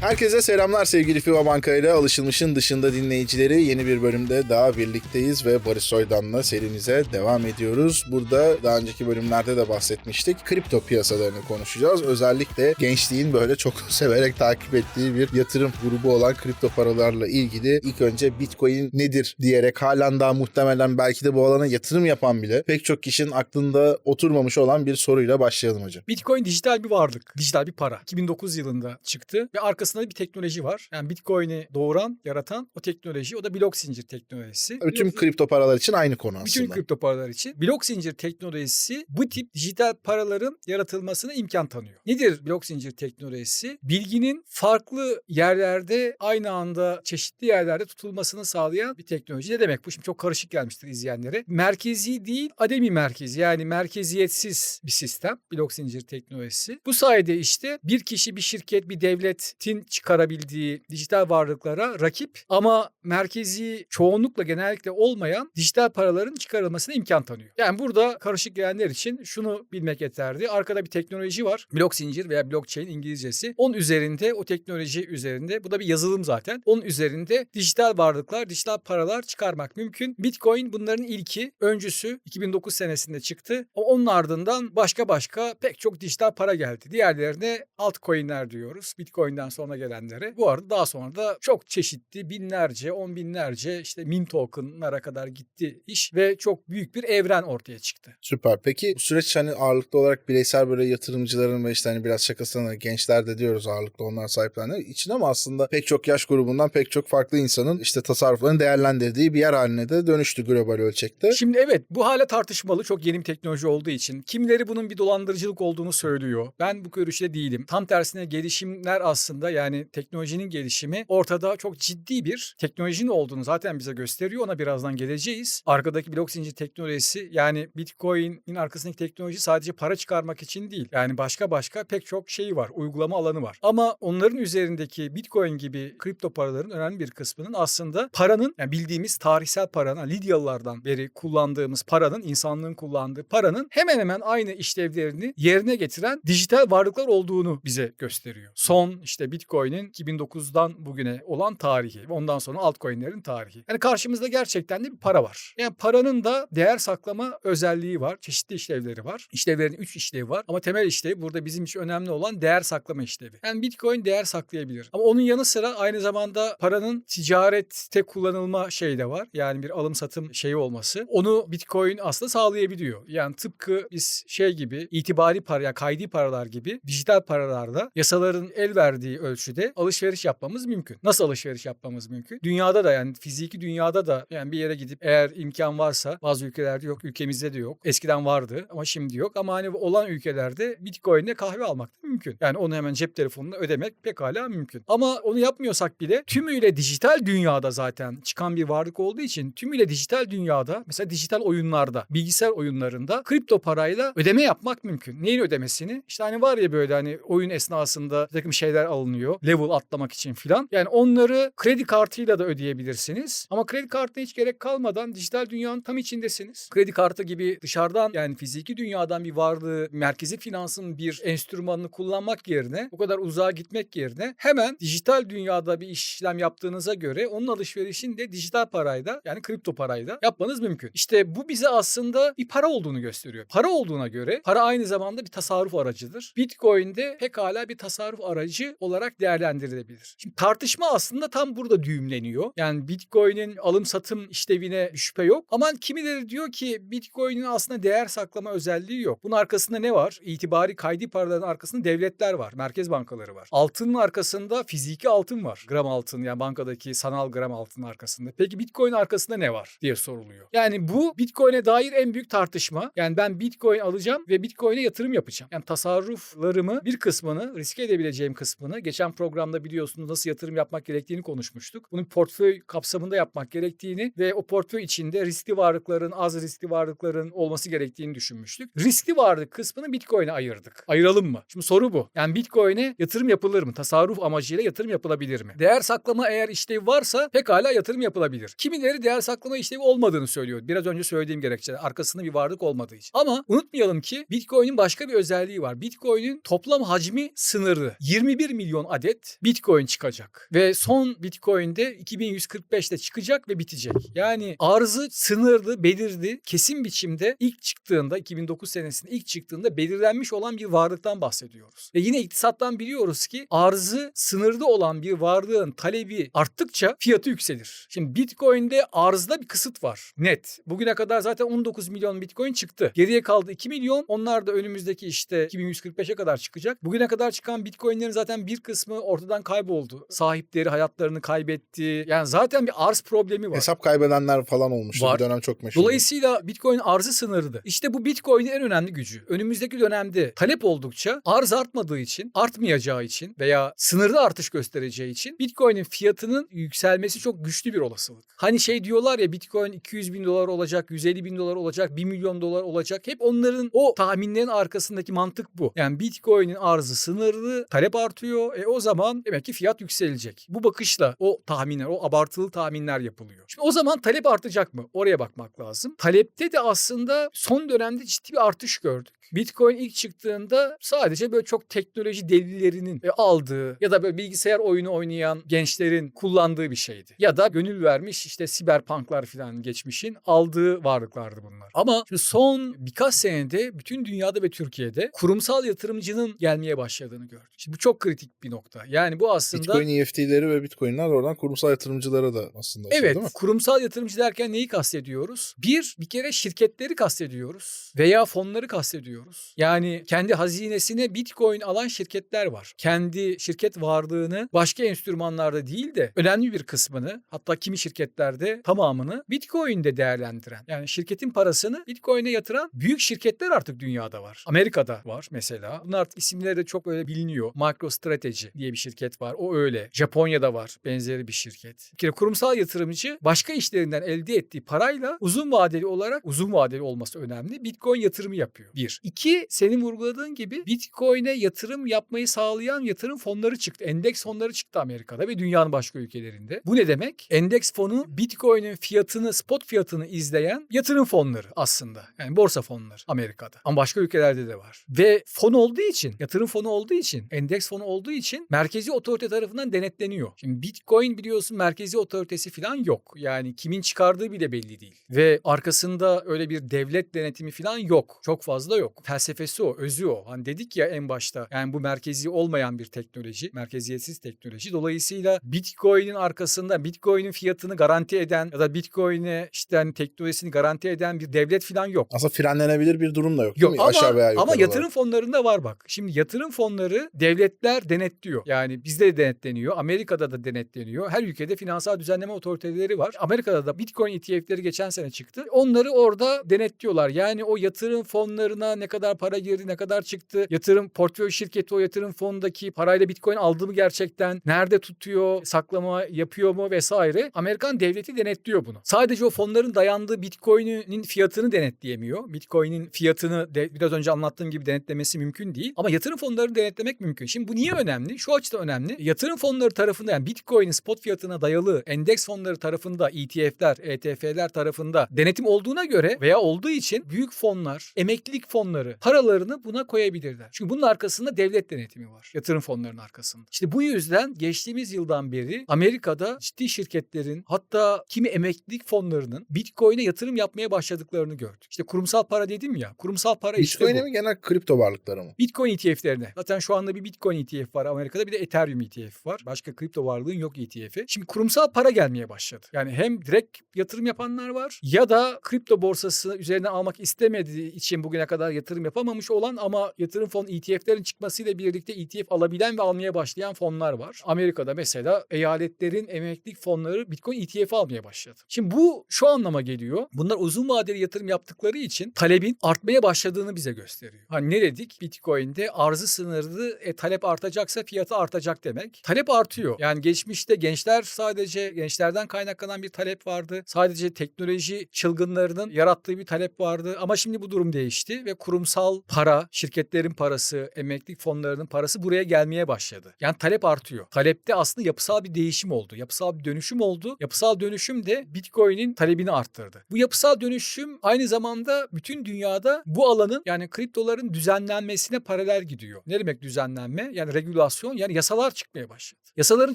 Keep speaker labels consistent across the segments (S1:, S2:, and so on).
S1: Herkese selamlar sevgili FIBA Banka ile alışılmışın dışında dinleyicileri. Yeni bir bölümde daha birlikteyiz ve Barış Soydan'la serimize devam ediyoruz. Burada daha önceki bölümlerde de bahsetmiştik. Kripto piyasalarını konuşacağız. Özellikle gençliğin böyle çok severek takip ettiği bir yatırım grubu olan kripto paralarla ilgili ilk önce Bitcoin nedir diyerek halen daha muhtemelen belki de bu alana yatırım yapan bile pek çok kişinin aklında oturmamış olan bir soruyla başlayalım hocam.
S2: Bitcoin dijital bir varlık, dijital bir para. 2009 yılında çıktı ve arkasında bir teknoloji var. Yani Bitcoin'i doğuran, yaratan o teknoloji, o da blok zincir teknolojisi.
S1: Bütün
S2: Blok-
S1: kripto paralar için aynı konu aslında.
S2: bütün kripto paralar için blok zincir teknolojisi bu tip dijital paraların yaratılmasına imkan tanıyor. Nedir blok zincir teknolojisi? Bilginin farklı yerlerde aynı anda çeşitli yerlerde tutulmasını sağlayan bir teknoloji. Ne demek bu? Şimdi çok karışık gelmiştir izleyenlere. Merkezi değil, ademi merkezi yani merkeziyetsiz bir sistem blok zincir teknolojisi. Bu sayede işte bir kişi, bir şirket, bir devletin çıkarabildiği dijital varlıklara rakip ama merkezi çoğunlukla genellikle olmayan dijital paraların çıkarılmasına imkan tanıyor. Yani burada karışık gelenler için şunu bilmek yeterli. Arkada bir teknoloji var. Blok zincir veya blockchain İngilizcesi. Onun üzerinde o teknoloji üzerinde bu da bir yazılım zaten. Onun üzerinde dijital varlıklar, dijital paralar çıkarmak mümkün. Bitcoin bunların ilki, öncüsü 2009 senesinde çıktı. Ama onun ardından başka başka pek çok dijital para geldi. Diğerlerine altcoin'ler diyoruz. Bitcoin'den sonra gelenlere. Bu arada daha sonra da çok çeşitli binlerce, on binlerce işte meme token'lara kadar gitti iş ve çok büyük bir evren ortaya çıktı.
S1: Süper. Peki bu süreç hani ağırlıklı olarak bireysel böyle yatırımcıların ve işte hani biraz şakasına gençler de diyoruz ağırlıklı onlar sahiplendiği için ama aslında pek çok yaş grubundan pek çok farklı insanın işte tasarruflarını değerlendirdiği bir yer haline de dönüştü global ölçekte.
S2: Şimdi evet bu hala tartışmalı çok yeni bir teknoloji olduğu için. Kimileri bunun bir dolandırıcılık olduğunu söylüyor. Ben bu görüşte değilim. Tam tersine gelişimler aslında yani teknolojinin gelişimi ortada çok ciddi bir teknolojinin olduğunu zaten bize gösteriyor. Ona birazdan geleceğiz. Arkadaki blok zincir teknolojisi yani Bitcoin'in arkasındaki teknoloji sadece para çıkarmak için değil. Yani başka başka pek çok şeyi var. Uygulama alanı var. Ama onların üzerindeki Bitcoin gibi kripto paraların önemli bir kısmının aslında paranın yani bildiğimiz tarihsel paranın Lidyalılardan beri kullandığımız paranın insanlığın kullandığı paranın hemen hemen aynı işlevlerini yerine getiren dijital varlıklar olduğunu bize gösteriyor. Son işte Bitcoin'in 2009'dan bugüne olan tarihi ve ondan sonra altcoin'lerin tarihi. Yani karşımızda gerçekten de bir para var. Yani paranın da değer saklama özelliği var. Çeşitli işlevleri var. İşlevlerin 3 işlevi var. Ama temel işlevi burada bizim için önemli olan değer saklama işlevi. Yani Bitcoin değer saklayabilir. Ama onun yanı sıra aynı zamanda paranın ticarette kullanılma şeyi de var. Yani bir alım satım şeyi olması. Onu Bitcoin aslında sağlayabiliyor. Yani tıpkı biz şey gibi itibari para yani kaydi paralar gibi dijital paralarda yasaların el verdiği ölçüde alışveriş yapmamız mümkün. Nasıl alışveriş yapmamız mümkün? Dünyada da yani fiziki dünyada da yani bir yere gidip eğer imkan varsa bazı ülkelerde yok ülkemizde de yok. Eskiden vardı ama şimdi yok ama hani olan ülkelerde Bitcoin'le kahve almak da mümkün. Yani onu hemen cep telefonuna ödemek pekala mümkün. Ama onu yapmıyorsak bile tümüyle dijital dünyada zaten çıkan bir varlık olduğu için tümüyle dijital dünyada mesela dijital oyunlarda, bilgisayar oyunlarında kripto parayla ödeme yapmak mümkün. Neyin ödemesini? İşte hani var ya böyle hani oyun esnasında bir takım şeyler alınıyor. Level atlamak için filan. Yani onları kredi kartıyla da ödeyebilirsiniz. Ama kredi kartına hiç gerek kalmadan dijital dünyanın tam içindesiniz. Kredi kartı gibi dışarıdan yani fiziki dünyadan bir varlığı, merkezi finansın bir enstrümanını kullanmak yerine, o kadar uzağa gitmek yerine hemen dijital dünyada bir işlem yaptığınıza göre onun alışverişini de dijital parayla yani kripto parayla yapmanız mümkün. İşte bu bize aslında bir para olduğunu gösteriyor. Para olduğuna göre para aynı zamanda bir tasarruf aracıdır. Bitcoin'de pekala bir tasarruf aracı olarak değerlendirilebilir. Şimdi tartışma aslında tam burada düğümleniyor. Yani Bitcoin'in alım satım işlevine şüphe yok. Ama kimileri diyor ki Bitcoin'in aslında değer saklama özelliği yok. Bunun arkasında ne var? İtibari kaydi paraların arkasında devletler var. Merkez bankaları var. Altının arkasında fiziki altın var. Gram altın yani bankadaki sanal gram altın arkasında. Peki Bitcoin arkasında ne var diye soruluyor. Yani bu Bitcoin'e dair en büyük tartışma. Yani ben Bitcoin alacağım ve Bitcoin'e yatırım yapacağım. Yani tasarruflarımı bir kısmını riske edebileceğim kısmını geçen programda biliyorsunuz nasıl yatırım yapmak gerektiğini konuşmuştuk. Bunun portföy kapsamında yapmak gerektiğini ve o portföy içinde riskli varlıkların az riskli varlıkların olması gerektiğini düşünmüştük. Riskli varlık kısmını Bitcoin'e ayırdık. Ayıralım mı? Şimdi soru bu. Yani Bitcoin'e yatırım yapılır mı? Tasarruf amacıyla yatırım yapılabilir mi? Değer saklama eğer işlevi varsa pekala yatırım yapılabilir. Kimileri değer saklama işlevi olmadığını söylüyor. Biraz önce söylediğim gerekçeler. Arkasında bir varlık olmadığı için. Ama unutmayalım ki Bitcoin'in başka bir özelliği var. Bitcoin'in toplam hacmi sınırlı. 21 milyon adet Bitcoin çıkacak. Ve son Bitcoin de 2145'te çıkacak ve bitecek. Yani arzı sınırlı, belirli, kesin biçimde ilk çıktığında 2009 senesinde ilk çıktığında belirlenmiş olan bir varlıktan bahsediyoruz. Ve yine iktisattan biliyoruz ki arzı sınırlı olan bir varlığın talebi arttıkça fiyatı yükselir. Şimdi Bitcoin'de arzda bir kısıt var. Net. Bugüne kadar zaten 19 milyon Bitcoin çıktı. Geriye kaldı 2 milyon. Onlar da önümüzdeki işte 2145'e kadar çıkacak. Bugüne kadar çıkan Bitcoin'lerin zaten bir kısmı ortadan kayboldu. Sahipleri hayatlarını kaybetti. Yani zaten bir arz problemi var.
S1: Hesap kaybedenler falan olmuştu.
S2: Var.
S1: Bir dönem çok meşhur.
S2: Dolayısıyla Bitcoin arzı sınırlı. İşte bu Bitcoin'in en önemli gücü. Önümüzdeki dönemde talep oldukça arz artmadığı için, artmayacağı için veya sınırlı artış göstereceği için Bitcoin'in fiyatının yükselmesi çok güçlü bir olasılık. Hani şey diyorlar ya Bitcoin 200 bin dolar olacak, 150 bin dolar olacak, 1 milyon dolar olacak. Hep onların o tahminlerin arkasındaki mantık bu. Yani Bitcoin'in arzı sınırlı, talep artıyor. E o zaman demek ki fiyat yükselecek. Bu bakışla o tahminler, o abartılı tahminler yapılıyor. Şimdi o zaman talep artacak mı? Oraya bakmak lazım. Talepte de aslında son dönemde ciddi bir artış gördük. Bitcoin ilk çıktığında sadece böyle çok teknoloji delilerinin e, aldığı ya da böyle bilgisayar oyunu oynayan gençlerin kullandığı bir şeydi. Ya da gönül vermiş işte siberpunklar falan geçmişin aldığı varlıklardı bunlar. Ama son birkaç senede bütün dünyada ve Türkiye'de kurumsal yatırımcının gelmeye başladığını gördük. Şimdi bu çok kritik bir nokta. Yani bu aslında
S1: Bitcoin EFT'leri ve Bitcoin'ler oradan kurumsal yatırımcılara da aslında şey
S2: Evet,
S1: değil mi?
S2: kurumsal yatırımcı derken neyi kastediyoruz? Bir, bir kere şirketleri kastediyoruz veya fonları kastediyoruz. Yani kendi hazinesine Bitcoin alan şirketler var. Kendi şirket varlığını başka enstrümanlarda değil de önemli bir kısmını hatta kimi şirketlerde tamamını Bitcoin'de değerlendiren yani şirketin parasını Bitcoin'e yatıran büyük şirketler artık dünyada var. Amerika'da var mesela. Bunlar artık isimleri de çok öyle biliniyor. MicroStrategy diye bir şirket var. O öyle. Japonya'da var benzeri bir şirket. Bir kere kurumsal yatırımcı başka işlerinden elde ettiği parayla uzun vadeli olarak uzun vadeli olması önemli. Bitcoin yatırımı yapıyor. Bir. İki, senin vurguladığın gibi Bitcoin'e yatırım yapmayı sağlayan yatırım fonları çıktı. Endeks fonları çıktı Amerika'da ve dünyanın başka ülkelerinde. Bu ne demek? Endeks fonu Bitcoin'in fiyatını, spot fiyatını izleyen yatırım fonları aslında. Yani borsa fonları Amerika'da. Ama başka ülkelerde de var. Ve fon olduğu için, yatırım fonu olduğu için, endeks fonu olduğu için merkezi otorite tarafından denetleniyor. Şimdi Bitcoin biliyorsun merkezi otoritesi falan yok. Yani kimin çıkardığı bile belli değil. Ve arkasında öyle bir devlet denetimi falan yok. Çok fazla yok. Felsefesi o, özü o. Hani dedik ya en başta yani bu merkezi olmayan bir teknoloji, merkeziyetsiz teknoloji. Dolayısıyla Bitcoin'in arkasında Bitcoin'in fiyatını garanti eden ya da Bitcoin'e işte hani teknolojisini garanti eden bir devlet falan yok.
S1: Aslında frenlenebilir bir durum da yok,
S2: Yok ama,
S1: Aşağı veya
S2: ama
S1: olarak.
S2: yatırım fonlarında var bak. Şimdi yatırım fonları devletler denetliyor. Yani bizde de denetleniyor. Amerika'da da denetleniyor. Her ülkede finansal düzenleme otoriteleri var. Amerika'da da Bitcoin ETF'leri geçen sene çıktı. Onları orada denetliyorlar. Yani o yatırım fonlarına ne kadar para girdi, ne kadar çıktı. Yatırım portföy şirketi o yatırım fonundaki parayla Bitcoin aldı mı gerçekten? Nerede tutuyor? Saklama yapıyor mu vesaire? Amerikan devleti denetliyor bunu. Sadece o fonların dayandığı Bitcoin'in fiyatını denetleyemiyor. Bitcoin'in fiyatını de, biraz önce anlattığım gibi denetlemesi mümkün değil. Ama yatırım fonlarını denetlemek mümkün. Şimdi bu niye önemli? Şu açıdan önemli. Yatırım fonları tarafında yani Bitcoin'in spot fiyatına dayalı endeks fonları tarafında ETF'ler, ETF'ler tarafında denetim olduğuna göre veya olduğu için büyük fonlar, emeklilik fonları paralarını buna koyabilirler. Çünkü bunun arkasında devlet denetimi var. Yatırım fonlarının arkasında. İşte bu yüzden geçtiğimiz yıldan beri Amerika'da ciddi şirketlerin hatta kimi emeklilik fonlarının Bitcoin'e yatırım yapmaya başladıklarını gördük. İşte kurumsal para dedim ya. Kurumsal para işte
S1: Bitcoin'e mi genel kripto varlıklara mı?
S2: Bitcoin ETF'lerine. Zaten şu anda bir Bitcoin ETF var Amerika'da bir de Ethereum ETF var. Başka kripto varlığın yok ETF'i. Şimdi kurumsal para gelmeye başladı. Yani hem direkt yatırım yapanlar var ya da kripto borsası üzerine almak istemediği için bugüne kadar yatırım yapamamış olan ama yatırım fon ETF'lerin çıkmasıyla birlikte ETF alabilen ve almaya başlayan fonlar var. Amerika'da mesela eyaletlerin emeklilik fonları Bitcoin ETF almaya başladı. Şimdi bu şu anlama geliyor. Bunlar uzun vadeli yatırım yaptıkları için talebin artmaya başladığını bize gösteriyor. Hani ne dedik? Bitcoin'de arzı sınırlı, e, talep artacaksa fiyatı artacak demek. Talep artıyor. Yani geçmişte gençler sadece gençlerden kaynaklanan bir talep vardı. Sadece teknoloji çılgınlarının yarattığı bir talep vardı. Ama şimdi bu durum değişti ve kurumsal para, şirketlerin parası, emeklilik fonlarının parası buraya gelmeye başladı. Yani talep artıyor. Talepte aslında yapısal bir değişim oldu. Yapısal bir dönüşüm oldu. Yapısal dönüşüm de Bitcoin'in talebini arttırdı. Bu yapısal dönüşüm aynı zamanda bütün dünyada bu alanın yani kriptoların düzenlenmesine paralel gidiyor. Ne demek düzenlenme? Yani regülasyon yani yasalar çıkmaya başladı. Yasaların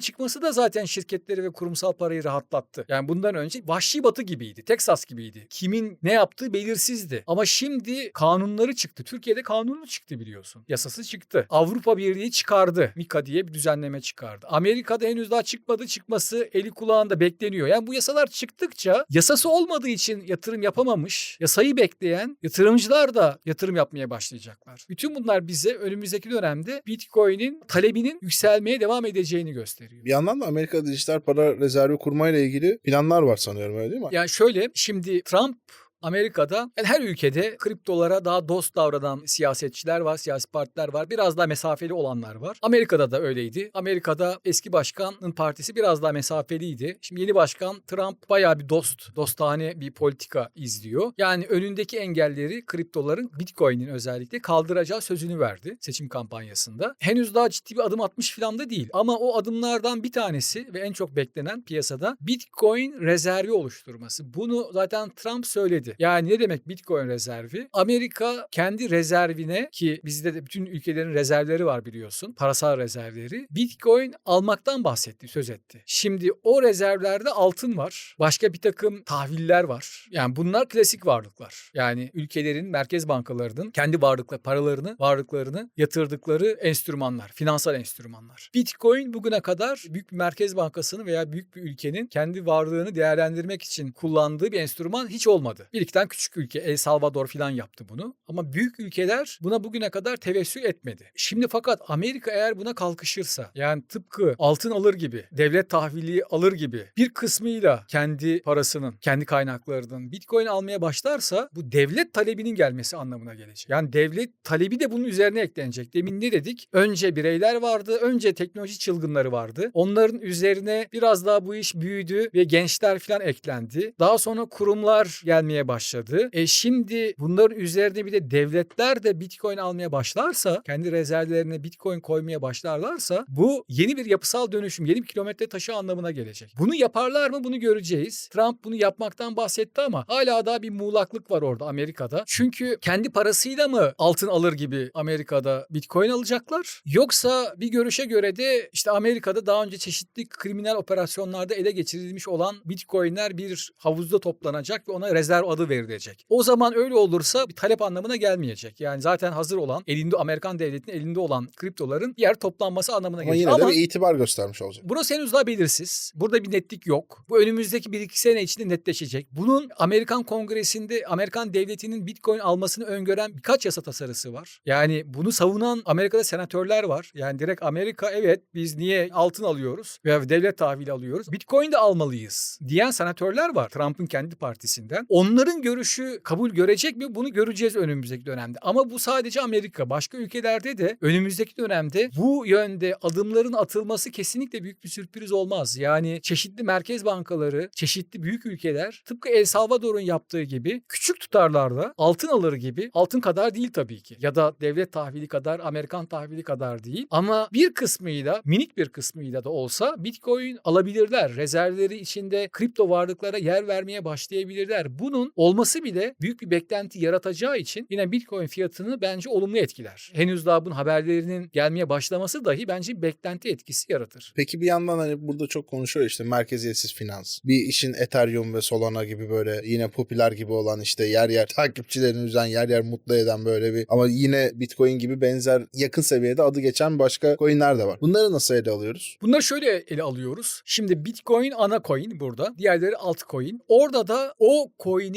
S2: çıkması da zaten şirketleri ve kurumsal parayı rahatlattı. Yani bundan önce vahşi batı gibiydi, Teksas gibiydi. Kimin ne yaptığı belirsizdi. Ama şimdi kanunları çıktı. Türkiye'de kanunu çıktı biliyorsun. Yasası çıktı. Avrupa Birliği çıkardı. Mika diye bir düzenleme çıkardı. Amerika'da henüz daha çıkmadı. Çıkması eli kulağında bekleniyor. Yani bu yasalar çıktıkça yasası olmadığı için yatırım yapamamış, yasayı bekleyen yatırımcılar da yatırım yapmaya başlayacaklar. Bütün bunlar bize önümüzdeki dönemde Bitcoin'in talebinin yükselmeye devam edeceğini gösteriyor.
S1: Bir yandan da Amerika dijital para rezervi kurmayla ilgili planlar var sanıyorum öyle değil mi?
S2: Yani şöyle şimdi Trump Amerika'da yani her ülkede kriptolara daha dost davranan siyasetçiler var, siyasi partiler var. Biraz daha mesafeli olanlar var. Amerika'da da öyleydi. Amerika'da eski başkanın partisi biraz daha mesafeliydi. Şimdi yeni başkan Trump bayağı bir dost, dostane bir politika izliyor. Yani önündeki engelleri kriptoların, Bitcoin'in özellikle kaldıracağı sözünü verdi seçim kampanyasında. Henüz daha ciddi bir adım atmış falan da değil. Ama o adımlardan bir tanesi ve en çok beklenen piyasada Bitcoin rezervi oluşturması. Bunu zaten Trump söyledi. Yani ne demek Bitcoin rezervi? Amerika kendi rezervine ki bizde de bütün ülkelerin rezervleri var biliyorsun. Parasal rezervleri. Bitcoin almaktan bahsetti, söz etti. Şimdi o rezervlerde altın var. Başka bir takım tahviller var. Yani bunlar klasik varlıklar. Yani ülkelerin merkez bankalarının kendi varlıkları, paralarını, varlıklarını yatırdıkları enstrümanlar, finansal enstrümanlar. Bitcoin bugüne kadar büyük bir merkez bankasının veya büyük bir ülkenin kendi varlığını değerlendirmek için kullandığı bir enstrüman hiç olmadı. Bir tane küçük ülke, El Salvador falan yaptı bunu. Ama büyük ülkeler buna bugüne kadar tevessül etmedi. Şimdi fakat Amerika eğer buna kalkışırsa yani tıpkı altın alır gibi, devlet tahvili alır gibi bir kısmıyla kendi parasının, kendi kaynaklarının Bitcoin almaya başlarsa bu devlet talebinin gelmesi anlamına gelecek. Yani devlet talebi de bunun üzerine eklenecek. Demin ne dedik? Önce bireyler vardı, önce teknoloji çılgınları vardı. Onların üzerine biraz daha bu iş büyüdü ve gençler falan eklendi. Daha sonra kurumlar gelmeye başladı. E şimdi bunların üzerine bir de devletler de Bitcoin almaya başlarsa, kendi rezervlerine Bitcoin koymaya başlarlarsa bu yeni bir yapısal dönüşüm, yeni bir kilometre taşı anlamına gelecek. Bunu yaparlar mı bunu göreceğiz. Trump bunu yapmaktan bahsetti ama hala daha bir muğlaklık var orada Amerika'da. Çünkü kendi parasıyla mı altın alır gibi Amerika'da Bitcoin alacaklar? Yoksa bir görüşe göre de işte Amerika'da daha önce çeşitli kriminal operasyonlarda ele geçirilmiş olan Bitcoin'ler bir havuzda toplanacak ve ona rezerv adı verilecek. O zaman öyle olursa bir talep anlamına gelmeyecek. Yani zaten hazır olan, elinde Amerikan devletinin elinde olan kriptoların yer toplanması anlamına
S1: Ama
S2: gelecek.
S1: yine de bir itibar göstermiş olacak.
S2: Burası henüz daha belirsiz. Burada bir netlik yok. Bu önümüzdeki bir iki sene içinde netleşecek. Bunun Amerikan Kongresi'nde Amerikan devletinin Bitcoin almasını öngören birkaç yasa tasarısı var. Yani bunu savunan Amerika'da senatörler var. Yani direkt Amerika evet biz niye altın alıyoruz veya devlet tahvili alıyoruz. Bitcoin de almalıyız diyen senatörler var Trump'ın kendi partisinden. Onların görüşü kabul görecek mi? Bunu göreceğiz önümüzdeki dönemde. Ama bu sadece Amerika. Başka ülkelerde de önümüzdeki dönemde bu yönde adımların atılması kesinlikle büyük bir sürpriz olmaz. Yani çeşitli merkez bankaları, çeşitli büyük ülkeler tıpkı El Salvador'un yaptığı gibi küçük tutarlarda altın alır gibi altın kadar değil tabii ki. Ya da devlet tahvili kadar, Amerikan tahvili kadar değil. Ama bir kısmıyla, minik bir kısmıyla da olsa Bitcoin alabilirler. Rezervleri içinde kripto varlıklara yer vermeye başlayabilirler. Bunun olması bile büyük bir beklenti yaratacağı için yine Bitcoin fiyatını bence olumlu etkiler. Henüz daha bunun haberlerinin gelmeye başlaması dahi bence beklenti etkisi yaratır.
S1: Peki bir yandan hani burada çok konuşuyor işte merkeziyetsiz finans. Bir işin Ethereum ve Solana gibi böyle yine popüler gibi olan işte yer yer takipçilerini üzen yer yer mutlu eden böyle bir ama yine Bitcoin gibi benzer yakın seviyede adı geçen başka coinler de var. Bunları nasıl ele alıyoruz?
S2: Bunları şöyle ele alıyoruz. Şimdi Bitcoin ana coin burada. Diğerleri altcoin. Orada da o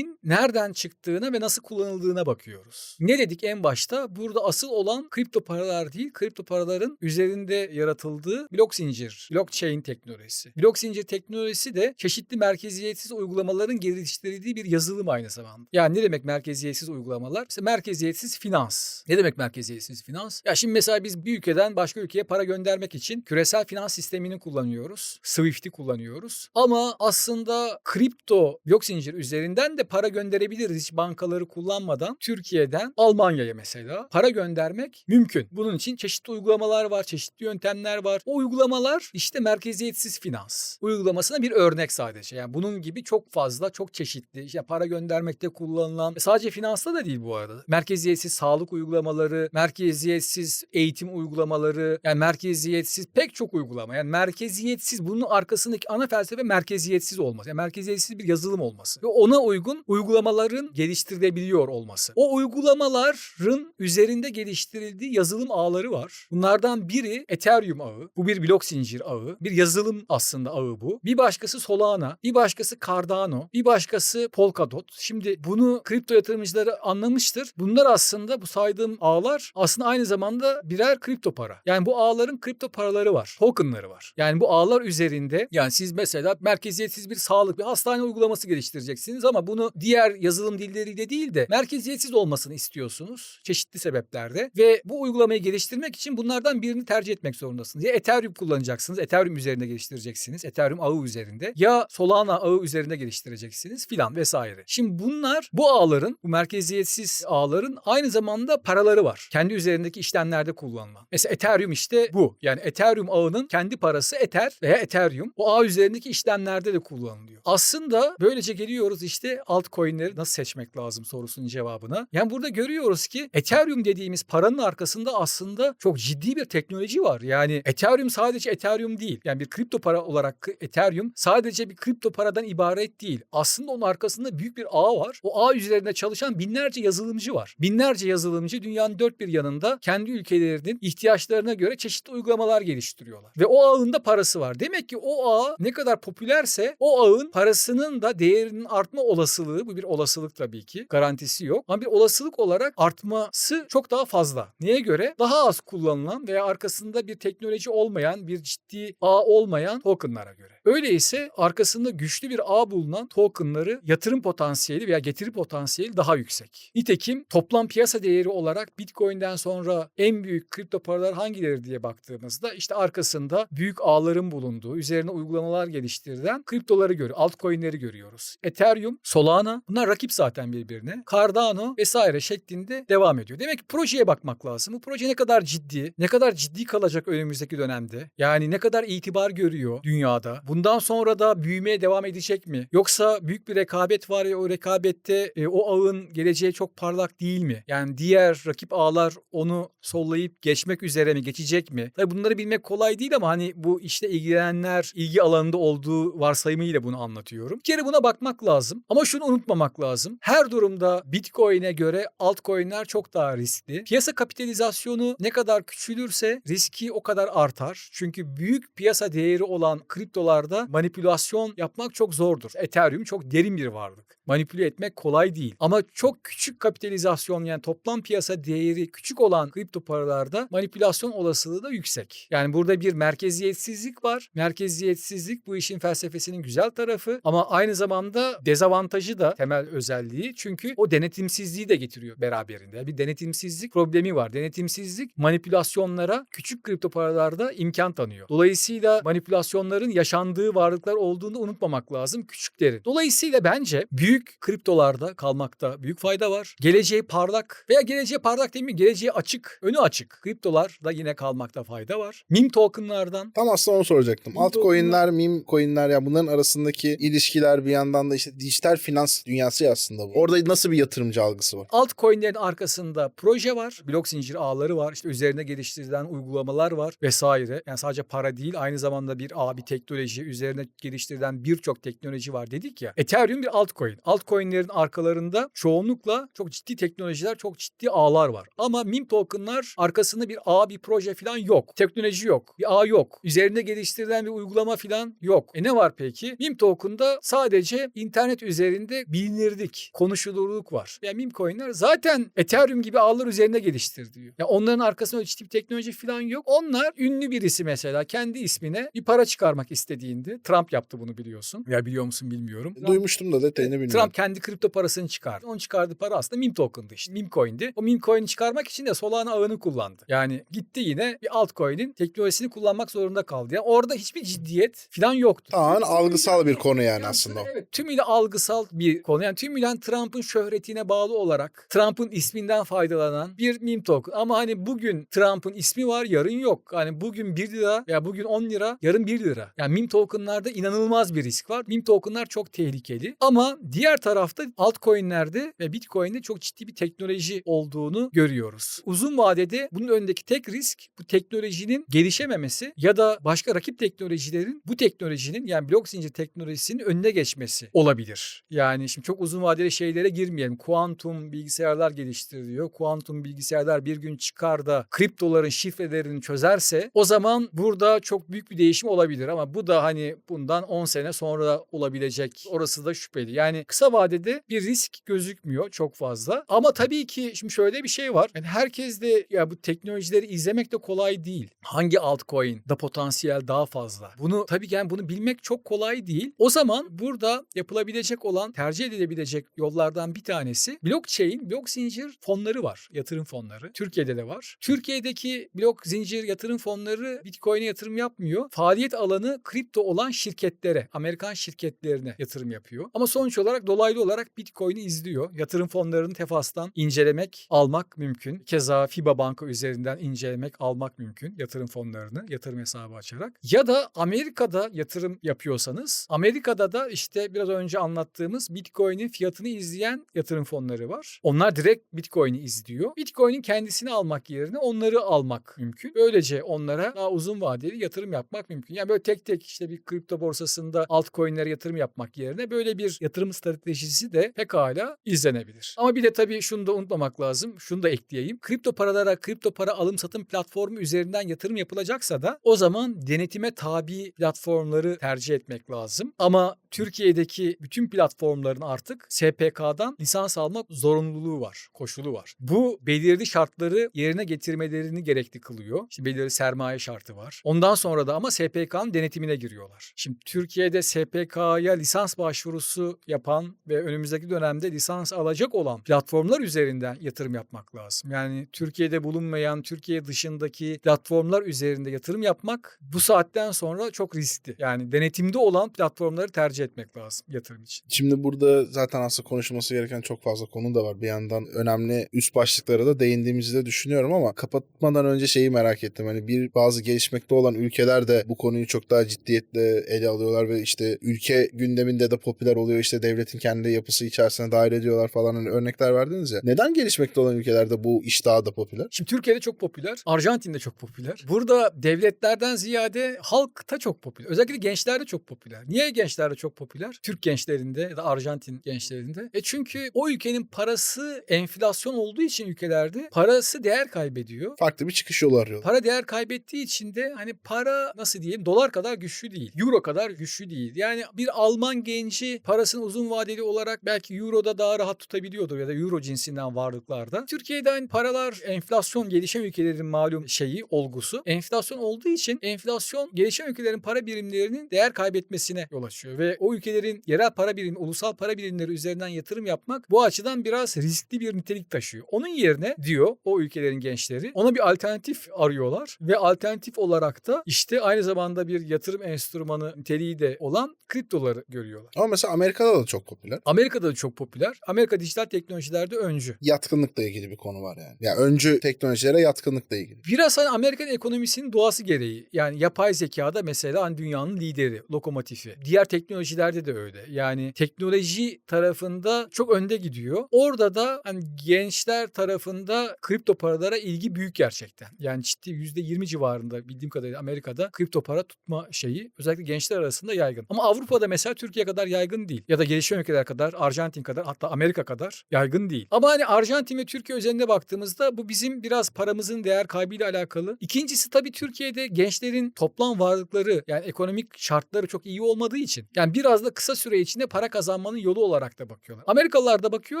S2: coin'in nereden çıktığına ve nasıl kullanıldığına bakıyoruz. Ne dedik en başta? Burada asıl olan kripto paralar değil, kripto paraların üzerinde yaratıldığı blok zincir, blockchain teknolojisi. Blok zincir teknolojisi de çeşitli merkeziyetsiz uygulamaların geliştirildiği bir yazılım aynı zamanda. Yani ne demek merkeziyetsiz uygulamalar? İşte merkeziyetsiz finans. Ne demek merkeziyetsiz finans? Ya şimdi mesela biz bir ülkeden başka ülkeye para göndermek için küresel finans sistemini kullanıyoruz. Swift'i kullanıyoruz. Ama aslında kripto blok zincir üzerinden de para gönderebiliriz hiç bankaları kullanmadan Türkiye'den Almanya'ya mesela para göndermek mümkün. Bunun için çeşitli uygulamalar var, çeşitli yöntemler var. O uygulamalar işte merkeziyetsiz finans uygulamasına bir örnek sadece. Yani bunun gibi çok fazla, çok çeşitli işte para göndermekte kullanılan sadece finansta da değil bu arada. Merkeziyetsiz sağlık uygulamaları, merkeziyetsiz eğitim uygulamaları, yani merkeziyetsiz pek çok uygulama. Yani merkeziyetsiz bunun arkasındaki ana felsefe merkeziyetsiz olması. Yani merkeziyetsiz bir yazılım olması. Ve ona uygun uygulamaların geliştirilebiliyor olması. O uygulamaların üzerinde geliştirildiği yazılım ağları var. Bunlardan biri Ethereum ağı. Bu bir blok zincir ağı. Bir yazılım aslında ağı bu. Bir başkası Solana, bir başkası Cardano, bir başkası Polkadot. Şimdi bunu kripto yatırımcıları anlamıştır. Bunlar aslında bu saydığım ağlar aslında aynı zamanda birer kripto para. Yani bu ağların kripto paraları var. Tokenları var. Yani bu ağlar üzerinde yani siz mesela merkeziyetsiz bir sağlık, bir hastane uygulaması geliştireceksiniz ama bunu diğer yazılım dilleriyle değil de merkeziyetsiz olmasını istiyorsunuz çeşitli sebeplerde ve bu uygulamayı geliştirmek için bunlardan birini tercih etmek zorundasınız. Ya Ethereum kullanacaksınız, Ethereum üzerinde geliştireceksiniz, Ethereum ağı üzerinde ya Solana ağı üzerinde geliştireceksiniz filan vesaire. Şimdi bunlar bu ağların, bu merkeziyetsiz ağların aynı zamanda paraları var. Kendi üzerindeki işlemlerde kullanılan. Mesela Ethereum işte bu. Yani Ethereum ağının kendi parası Ether veya Ethereum. O ağ üzerindeki işlemlerde de kullanılıyor. Aslında böylece geliyoruz işte altcoin'leri nasıl seçmek lazım sorusunun cevabına. Yani burada görüyoruz ki Ethereum dediğimiz paranın arkasında aslında çok ciddi bir teknoloji var. Yani Ethereum sadece Ethereum değil. Yani bir kripto para olarak Ethereum sadece bir kripto paradan ibaret değil. Aslında onun arkasında büyük bir ağ var. O ağ üzerinde çalışan binlerce yazılımcı var. Binlerce yazılımcı dünyanın dört bir yanında kendi ülkelerinin ihtiyaçlarına göre çeşitli uygulamalar geliştiriyorlar. Ve o ağın da parası var. Demek ki o ağ ne kadar popülerse o ağın parasının da değerinin artma olasılığı bu bir olasılık tabii ki garantisi yok ama bir olasılık olarak artması çok daha fazla. Neye göre? Daha az kullanılan veya arkasında bir teknoloji olmayan bir ciddi ağ olmayan tokenlara göre. Öyleyse arkasında güçlü bir ağ bulunan tokenları yatırım potansiyeli veya getiri potansiyeli daha yüksek. Nitekim toplam piyasa değeri olarak Bitcoin'den sonra en büyük kripto paralar hangileri diye baktığımızda işte arkasında büyük ağların bulunduğu, üzerine uygulamalar geliştirilen kriptoları görüyoruz. Altcoin'leri görüyoruz. Ethereum, Solana bunlar rakip zaten birbirine. Cardano vesaire şeklinde devam ediyor. Demek ki projeye bakmak lazım. Bu proje ne kadar ciddi, ne kadar ciddi kalacak önümüzdeki dönemde? Yani ne kadar itibar görüyor dünyada? Bundan sonra da büyümeye devam edecek mi? Yoksa büyük bir rekabet var ya o rekabette e, o ağın geleceği çok parlak değil mi? Yani diğer rakip ağlar onu sollayıp geçmek üzere mi, geçecek mi? Tabii bunları bilmek kolay değil ama hani bu işte ilgilenenler ilgi alanında olduğu varsayımıyla bunu anlatıyorum. Bir kere buna bakmak lazım. Ama şunu unutmamak lazım. Her durumda Bitcoin'e göre altcoin'ler çok daha riskli. Piyasa kapitalizasyonu ne kadar küçülürse riski o kadar artar. Çünkü büyük piyasa değeri olan kriptolarda manipülasyon yapmak çok zordur. Ethereum çok derin bir varlık. Manipüle etmek kolay değil. Ama çok küçük kapitalizasyon yani toplam piyasa değeri küçük olan kripto paralarda manipülasyon olasılığı da yüksek. Yani burada bir merkeziyetsizlik var. Merkeziyetsizlik bu işin felsefesinin güzel tarafı ama aynı zamanda dezavantajı da temel özelliği. Çünkü o denetimsizliği de getiriyor beraberinde. Yani bir denetimsizlik problemi var. Denetimsizlik manipülasyonlara küçük kripto paralarda imkan tanıyor. Dolayısıyla manipülasyonların yaşandığı varlıklar olduğunu unutmamak lazım küçüklerin. Dolayısıyla bence büyük kriptolarda kalmakta büyük fayda var. Geleceği parlak veya geleceği parlak değil mi? Geleceği açık, önü açık. Kriptolarda yine kalmakta fayda var. Meme tokenlardan
S1: Tam aslında onu soracaktım. Altcoin'ler, meme coin'ler ya bunların arasındaki ilişkiler bir yandan da işte dijital finans dünyası ya aslında bu. Orada nasıl bir yatırımcı algısı var?
S2: Altcoin'lerin arkasında proje var, blok zincir ağları var, işte üzerine geliştirilen uygulamalar var vesaire. Yani sadece para değil, aynı zamanda bir ağ, bir teknoloji, üzerine geliştirilen birçok teknoloji var dedik ya. Ethereum bir altcoin. Altcoin'lerin arkalarında çoğunlukla çok ciddi teknolojiler, çok ciddi ağlar var. Ama meme token'lar arkasında bir ağ, bir proje falan yok. Teknoloji yok, bir ağ yok. Üzerinde geliştirilen bir uygulama falan yok. E ne var peki? Meme token'da sadece internet üzerinde bilinirlik, konuşulurluk var. Yani meme coin'ler zaten Ethereum gibi ağlar üzerine geliştiriliyor. Ya onların arkasında öyle ciddi bir teknoloji falan yok. Onlar ünlü birisi mesela kendi ismine bir para çıkarmak istediğinde Trump yaptı bunu biliyorsun. Ya biliyor musun bilmiyorum.
S1: Duymuştum da detayını bilmiyorum.
S2: Trump kendi kripto parasını çıkardı. Onun çıkardığı para aslında meme token'dı işte. Meme coin'di. O meme coin'i çıkarmak için de Solana ağını kullandı. Yani gitti yine bir altcoin'in teknolojisini kullanmak zorunda kaldı. Yani orada hiçbir ciddiyet falan yoktu.
S1: Tamamen algısal bir konu yani aslında.
S2: Evet, tümüyle algısal bir konu. Yani tümüyle Trump'ın şöhretine bağlı olarak Trump'ın isminden faydalanan bir meme token. Ama hani bugün Trump'ın ismi var yarın yok. Hani bugün 1 lira ya bugün 10 lira yarın 1 lira. Yani meme tokenlarda inanılmaz bir risk var. Meme tokenlar çok tehlikeli. Ama diğer tarafta altcoin'lerde ve Bitcoin'de çok ciddi bir teknoloji olduğunu görüyoruz. Uzun vadede bunun önündeki tek risk bu teknolojinin gelişememesi ya da başka rakip teknolojilerin bu teknolojinin yani blok zincir teknolojisinin önüne geçmesi olabilir. Yani şimdi çok uzun vadeli şeylere girmeyelim. Kuantum bilgisayarlar geliştiriliyor. Kuantum bilgisayarlar bir gün çıkar da kriptoların şifrelerini çözerse o zaman burada çok büyük bir değişim olabilir ama bu da hani bundan 10 sene sonra olabilecek. Orası da şüpheli. Yani kısa vadede bir risk gözükmüyor çok fazla. Ama tabii ki şimdi şöyle bir şey var. Yani herkes de ya bu teknolojileri izlemek de kolay değil. Hangi altcoin da potansiyel daha fazla? Bunu tabii yani bunu bilmek çok kolay değil. O zaman burada yapılabilecek olan, tercih edilebilecek yollardan bir tanesi blockchain, blok zincir fonları var. Yatırım fonları. Türkiye'de de var. Türkiye'deki blok zincir yatırım fonları Bitcoin'e yatırım yapmıyor. Faaliyet alanı kripto olan şirketlere, Amerikan şirketlerine yatırım yapıyor. Ama sonuç olarak dolaylı olarak Bitcoin'i izliyor. Yatırım fonlarını tefastan incelemek, almak mümkün. Keza FIBA Banka üzerinden incelemek, almak mümkün yatırım fonlarını yatırım hesabı açarak. Ya da Amerika'da yatırım yapıyorsanız Amerika'da da işte biraz önce anlattığımız Bitcoin'in fiyatını izleyen yatırım fonları var. Onlar direkt Bitcoin'i izliyor. Bitcoin'in kendisini almak yerine onları almak mümkün. Böylece onlara daha uzun vadeli yatırım yapmak mümkün. Yani böyle tek tek işte bir kripto borsasında altcoin'lere yatırım yapmak yerine böyle bir yatırım stratejisi de pekala izlenebilir. Ama bir de tabii şunu da unutmamak lazım. Şunu da ekleyeyim. Kripto paralara kripto para alım satım platformu üzerinden yatırım yapılacaksa da o zaman denetime tabi platformları tercih etmek lazım. Ama Türkiye'deki bütün platformların artık SPK'dan lisans almak zorunluluğu var, koşulu var. Bu belirli şartları yerine getirmelerini gerekli kılıyor. İşte belirli sermaye şartı var. Ondan sonra da ama SPK'nın denetimine giriyorlar. Şimdi Türkiye'de SPK'ya lisans başvurusu yapan ve önümüzdeki dönemde lisans alacak olan platformlar üzerinden yatırım yapmak lazım. Yani Türkiye'de bulunmayan, Türkiye dışındaki platformlar üzerinde yatırım yapmak bu saatten sonra çok riskli. Yani denetimde olan platformları tercih etmek lazım yatırım için.
S1: Şimdi burada zaten aslında konuşulması gereken çok fazla konu da var. Bir yandan önemli üst başlıklara da değindiğimizi de düşünüyorum ama kapatmadan önce şeyi merak ettim. Hani bir bazı gelişmekte olan ülkeler de bu konuyu çok daha ciddiyetle ele alıyorlar ve işte ülke gündeminde de popüler oluyor. İşte devletin kendi yapısı içerisine dahil ediyorlar falan hani örnekler verdiniz ya. Neden gelişmekte olan ülkelerde bu iş daha da popüler?
S2: Şimdi Türkiye'de çok popüler, Arjantin'de çok popüler. Burada devletlerden ziyade halkta çok popüler. Özellikle gençlerde çok popüler. Niye gençlerde çok popüler? Türk gençlerinde ya da Arjantin gençlerinde. E çünkü o ülkenin parası enflasyon olduğu için ülkelerde parası değer kaybediyor.
S1: Farklı bir çıkış yolu arıyorlar.
S2: Para değer kaybettiği için de hani para nasıl diyeyim dolar kadar güçlü değil. Euro kadar güçlü değil. Yani bir Alman genci parasını uzun vadeli olarak belki Euro'da daha rahat tutabiliyordur ya da Euro cinsinden varlıklarda. Türkiye'de hani paralar enflasyon gelişen ülkelerin malum şeyi olgusu. Enflasyon olduğu için enflasyon gelişen ülkelerin para birimlerinin değer kaybetmesine yol açıyor ve o ülkelerin yerel para birimi, ulusal para birimleri üzerinden yatırım yapmak bu açıdan biraz riskli bir nitelik taşıyor. Onun yerine diyor o ülkelerin gençleri ona bir alternatif arıyorlar ve alternatif olarak da işte aynı zamanda bir yatırım enstrümanı niteliği de olan kriptoları görüyorlar.
S1: Ama mesela Amerika'da da çok popüler.
S2: Amerika'da da çok popüler. Amerika dijital teknolojilerde öncü.
S1: Yatkınlıkla ilgili bir konu var yani. Ya öncü teknolojilere yatkınlıkla ilgili.
S2: Biraz hani Amerikan ekonomisinin doğası gereği. Yani yapay zekada mesela hani dünyanın lideri, lokomotifi. Diğer teknolojilerde de öyle. Yani teknoloji tarafında çok önde gidiyor. Orada da hani gençler tarafında kripto paralara ilgi büyük gerçekten. Yani ciddi %20 civarında bildiğim kadarıyla Amerika'da kripto para tutma şeyi özellikle gençler arasında yaygın. Ama Avrupa'da mesela Türkiye kadar yaygın değil. Ya da gelişen ülkeler kadar, Arjantin kadar hatta Amerika kadar yaygın değil. Ama hani Arjantin ve Türkiye özelinde baktığımızda bu bizim biraz paramızın değer kaybıyla alakalı. İkincisi tabii Türkiye'de gençlerin toplam varlıkları yani ekonomik şartları çok iyi olmadığı için yani biraz da kısa süre içinde para kazanmanın yolu olarak da bakıyorlar. Amerikalılar da bakıyor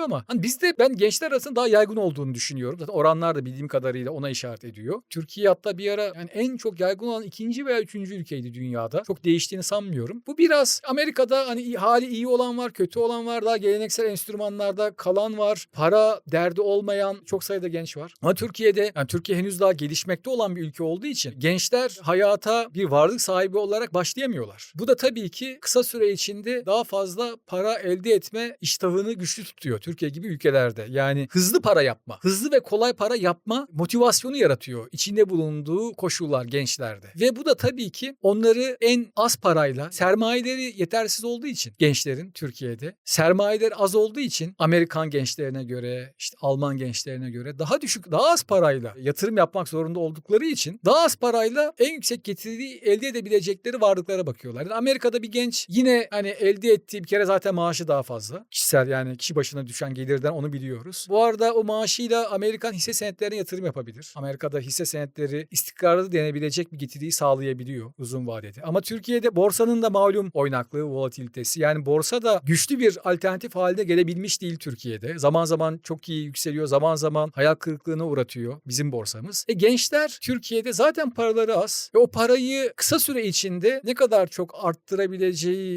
S2: ama hani bizde ben gençler arasında daha yaygın olduğunu düşünüyorum. Zaten oranlar da bildiğim kadarıyla ona işaret ediyor. Türkiye hatta bir ara yani en çok yaygın olan ikinci veya üçüncü ülkeydi dünyada. Çok değiştiğini sanmıyorum. Bu biraz Amerika'da hani hali iyi olan var, kötü olan var. Daha geleneksel enstrümanlarda kalan var. Para derdi olmayan çok sayıda genç var. Ama Türkiye'de yani Türkiye henüz daha gelişmekte olan bir ülke olduğu için gençler hayata bir varlık sahibi olarak başlayamıyorlar. Bu da tabii ki kısa süre süre içinde daha fazla para elde etme iştahını güçlü tutuyor Türkiye gibi ülkelerde. Yani hızlı para yapma, hızlı ve kolay para yapma motivasyonu yaratıyor içinde bulunduğu koşullar gençlerde. Ve bu da tabii ki onları en az parayla sermayeleri yetersiz olduğu için gençlerin Türkiye'de sermayeleri az olduğu için Amerikan gençlerine göre işte Alman gençlerine göre daha düşük daha az parayla yatırım yapmak zorunda oldukları için daha az parayla en yüksek getiriyi elde edebilecekleri varlıklara bakıyorlar. Yani Amerika'da bir genç yine hani elde ettiği bir kere zaten maaşı daha fazla. Kişisel yani kişi başına düşen gelirden onu biliyoruz. Bu arada o maaşıyla Amerikan hisse senetlerine yatırım yapabilir. Amerika'da hisse senetleri istikrarlı denebilecek bir getiriyi sağlayabiliyor uzun vadede. Ama Türkiye'de borsanın da malum oynaklığı, volatilitesi. Yani borsa da güçlü bir alternatif haline gelebilmiş değil Türkiye'de. Zaman zaman çok iyi yükseliyor, zaman zaman hayal kırıklığına uğratıyor bizim borsamız. E gençler Türkiye'de zaten paraları az ve o parayı kısa süre içinde ne kadar çok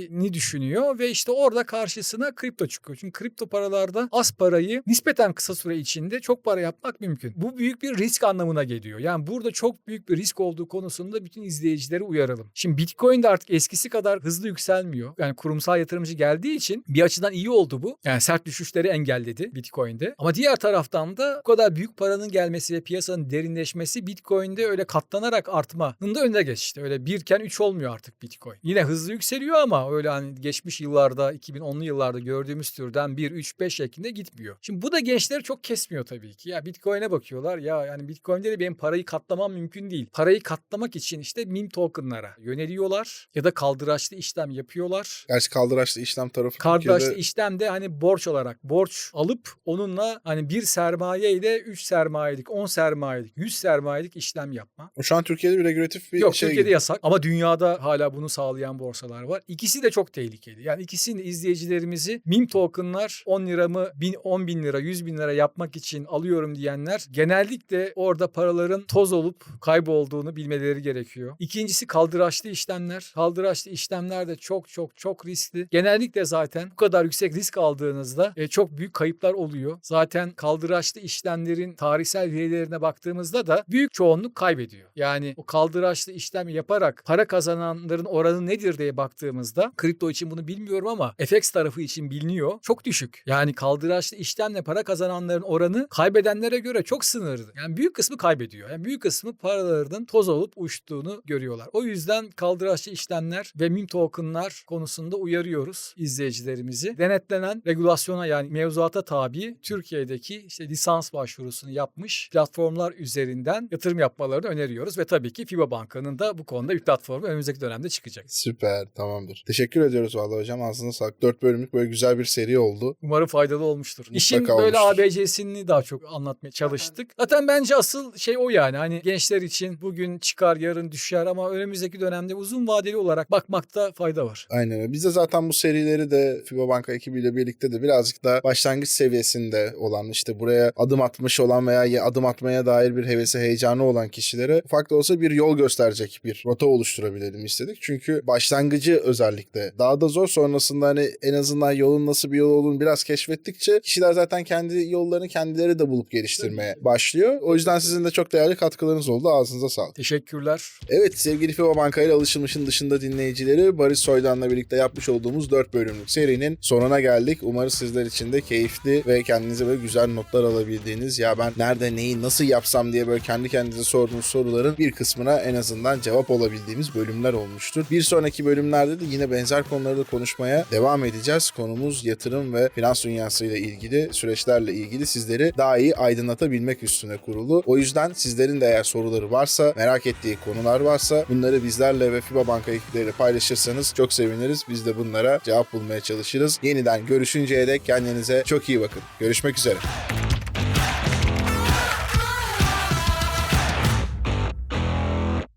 S2: arttırabileceğini düşünüyor ve işte orada karşısına kripto çıkıyor. Çünkü kripto paralarda az parayı nispeten kısa süre içinde çok para yapmak mümkün. Bu büyük bir risk anlamına geliyor. Yani burada çok büyük bir risk olduğu konusunda bütün izleyicileri uyaralım. Şimdi Bitcoin de artık eskisi kadar hızlı yükselmiyor. Yani kurumsal yatırımcı geldiği için bir açıdan iyi oldu bu. Yani sert düşüşleri engelledi Bitcoin'de. Ama diğer taraftan da bu kadar büyük paranın gelmesi ve piyasanın derinleşmesi Bitcoin'de öyle katlanarak artmanın da önüne geçti. Öyle birken üç olmuyor artık Bitcoin. Yine hızlı yükseliyor ama öyle hani geçmiş yıllarda 2010'lu yıllarda gördüğümüz türden 1 3 5 şeklinde gitmiyor. Şimdi bu da gençleri çok kesmiyor tabii ki. Ya Bitcoin'e bakıyorlar. Ya yani Bitcoin'de de benim parayı katlamam mümkün değil. Parayı katlamak için işte meme token'lara yöneliyorlar ya da kaldıraçlı işlem yapıyorlar.
S1: Gerçi kaldıraçlı işlem tarafı
S2: Kaldıraçlı
S1: Türkiye'de
S2: işlem de hani borç olarak borç alıp onunla hani bir sermaye ile 3 sermayelik, 10 sermayelik, 100 sermayelik işlem yapma.
S1: şu an Türkiye'de bir regülatif bir
S2: Yok
S1: şey
S2: Türkiye'de
S1: gibi.
S2: yasak ama dünyada hala bunu sağlayan borsalar var. İkisi de çok tehlikeli. Yani ikisinin de izleyicilerimizi meme tokenlar 10 lira mı 1000, 10 bin lira 100 bin lira yapmak için alıyorum diyenler genellikle orada paraların toz olup kaybolduğunu bilmeleri gerekiyor. İkincisi kaldıraçlı işlemler. Kaldıraçlı işlemler de çok çok çok riskli. Genellikle zaten bu kadar yüksek risk aldığınızda e, çok büyük kayıplar oluyor. Zaten kaldıraçlı işlemlerin tarihsel verilerine baktığımızda da büyük çoğunluk kaybediyor. Yani o kaldıraçlı işlem yaparak para kazananların oranı nedir diye baktığımızda kripto için bunu bilmiyorum ama FX tarafı için biliniyor. Çok düşük. Yani kaldıraçlı işlemle para kazananların oranı kaybedenlere göre çok sınırlı. Yani büyük kısmı kaybediyor. Yani büyük kısmı paralarının toz olup uçtuğunu görüyorlar. O yüzden kaldıraçlı işlemler ve meme tokenlar konusunda uyarıyoruz izleyicilerimizi. Denetlenen regülasyona yani mevzuata tabi Türkiye'deki işte lisans başvurusunu yapmış platformlar üzerinden yatırım yapmalarını öneriyoruz ve tabii ki FIBA Banka'nın da bu konuda bir platformu önümüzdeki dönemde çıkacak.
S1: Süper tamamdır. Teşekkür ediyoruz vallahi hocam. Ağzına sağlık. 4 bölümlük böyle güzel bir seri oldu.
S2: Umarım faydalı olmuştur.
S1: Mutlaka
S2: İşin böyle
S1: olmuştur.
S2: ABC'sini daha çok anlatmaya çalıştık. Zaten bence asıl şey o yani. Hani gençler için bugün çıkar yarın düşer ama önümüzdeki dönemde uzun vadeli olarak bakmakta fayda var.
S1: Aynen öyle. Biz de zaten bu serileri de FIBA Banka ekibiyle birlikte de birazcık da başlangıç seviyesinde olan işte buraya adım atmış olan veya adım atmaya dair bir hevesi heyecanı olan kişilere ufak da olsa bir yol gösterecek bir rota oluşturabilelim istedik. Çünkü başlangıcı özellikle daha da zor sonrasında hani en azından yolun nasıl bir yol olduğunu biraz keşfettikçe kişiler zaten kendi yollarını kendileri de bulup geliştirmeye başlıyor. O yüzden sizin de çok değerli katkılarınız oldu. Ağzınıza sağlık.
S2: Teşekkürler.
S1: Evet sevgili FIBA Banka ile alışılmışın dışında dinleyicileri Barış Soydan'la birlikte yapmış olduğumuz 4 bölümlük serinin sonuna geldik. Umarız sizler için de keyifli ve kendinize böyle güzel notlar alabildiğiniz ya ben nerede neyi nasıl yapsam diye böyle kendi kendinize sorduğunuz soruların bir kısmına en azından cevap olabildiğimiz bölümler olmuştur. Bir sonraki bölümlerde de yine benzer konuları da konuşmaya devam edeceğiz. Konumuz yatırım ve finans dünyası ile ilgili süreçlerle ilgili sizleri daha iyi aydınlatabilmek üstüne kurulu. O yüzden sizlerin de eğer soruları varsa, merak ettiği konular varsa bunları bizlerle ve FIBA Banka ekipleriyle paylaşırsanız çok seviniriz. Biz de bunlara cevap bulmaya çalışırız. Yeniden görüşünceye dek kendinize çok iyi bakın. Görüşmek üzere.